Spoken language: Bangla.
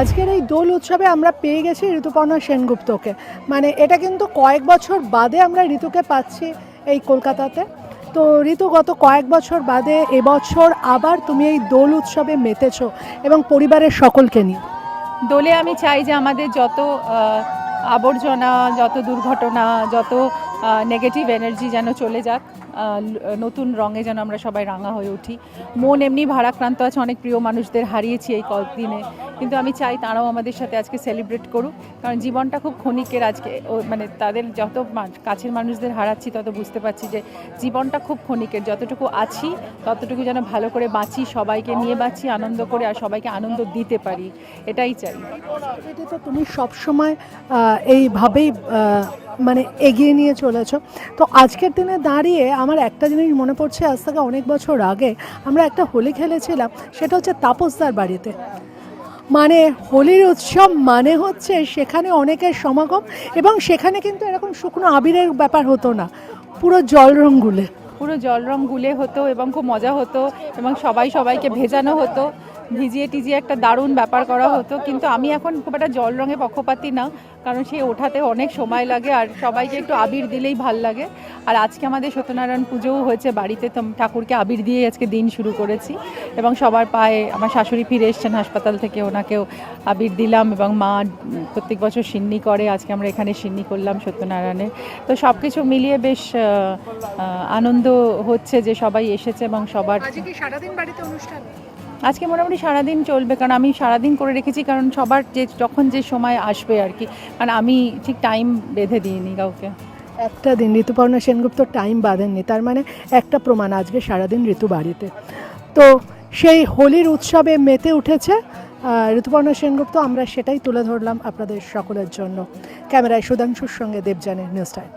আজকের এই দোল উৎসবে আমরা পেয়ে গেছি ঋতুপর্ণা সেনগুপ্তকে। মানে এটা কিন্তু কয়েক বছর বাদে আমরা ঋতুকে পাচ্ছি এই কলকাতাতে। তো ঋতু, গত কয়েক বছর বাদে এবছর আবার তুমি এই দোল উৎসবে মেতেছো এবং পরিবারের সকলকে নিয়ে। দোলে আমি চাই যে আমাদের যত আবর্জনা, যত দুর্ঘটনা, যত নেগেটিভ এনার্জি যেন চলে যাক। নতুন রঙে যেন আমরা সবাই রাঙা হয়ে উঠি। মন এমনি ভারাক্রান্ত আছে, অনেক প্রিয় মানুষদের হারিয়েছি এই কদিনে কিন্তু আমি চাই তারাও আমাদের সাথে আজকে সেলিব্রেট করুক, কারণ জীবনটা খুব ক্ষণিকের আজকে। মানে তাদের যত কাছের মানুষদের হারাচ্ছি তত বুঝতে পারছি যে জীবনটা খুব ক্ষণিকের। যতটুকু আছি, ততটুকু যেন ভালো করে বাঁচি, সবাইকে নিয়ে বাঁচি, আনন্দ করে আর সবাইকে আনন্দ দিতে পারি, এটাই চাই। এটা তো তুমি সবসময় এইভাবেই মানে এগিয়ে নিয়ে চলেছ। তো আজকের দিনে দাঁড়িয়ে আমার একটা জিনিস মনে পড়ছে, আজ থেকে অনেক বছর আগে আমরা একটা হোলি খেলেছিলাম, সেটা হচ্ছে তাপসদার বাড়িতে। মানে হোলির উৎসব মানে হচ্ছে সেখানে অনেকের সমাগম এবং সেখানে কিন্তু এরকম শুকনো আবিরের ব্যাপার হতো না, পুরো জল রঙগুলে পুরো জল রং গুলে হতো এবং খুব মজা হতো এবং সবাই সবাইকে ভেজানো হতো, ভিজিয়ে টিজিয়ে একটা দারুণ ব্যাপার করা হতো, কিন্তু আমি এখন খুব একটা জল রঙে পক্ষপাতি না। কারণ সে ওঠাতে অনেক সময় লাগে আর সবাইকে একটু আবির দিলেই ভালো লাগে। আর আজকে আমাদের সত্যনারায়ণ পুজোও হয়েছে বাড়িতে, তো ঠাকুরকে আবির দিয়ে আজকে দিন শুরু করেছি। এবং সবার পায়ে আমার শাশুড়ি ফিরে এসছেন হাসপাতাল থেকে, ওনাকেও আবির দিলাম এবং মা প্রত্যেক বছর সিন্নি করে, আজকে আমরা এখানে সিন্নি করলাম সত্যনারায়ণের। তো সব কিছু মিলিয়ে বেশ আনন্দ হচ্ছে যে সবাই এসেছে এবং সবার সারাদিন বাড়িতে অনুষ্ঠান? আজকে মোটামুটি সারাদিন চলবে, কারণ আমি সারাদিন করে রেখেছি, কারণ সবার যে, যখন যে সময় আসবে আর কি। কারণ আমি ঠিক টাইম বেঁধে দিইনি কাউকে। একটা দিন, ঋতুপর্ণা সেনগুপ্ত টাইম বাঁধেননি, তার মানে একটা প্রমাণ আজকে সারাদিন ঋতু বাড়িতে। তো সেই হোলির উৎসবে মেতে উঠেছে ঋতুপর্ণা সেনগুপ্ত, আমরা সেটাই তুলে ধরলাম আপনাদের সকলের জন্য। ক্যামেরায় সুধাংশুর সঙ্গে দেবজানের নিউজ টাইম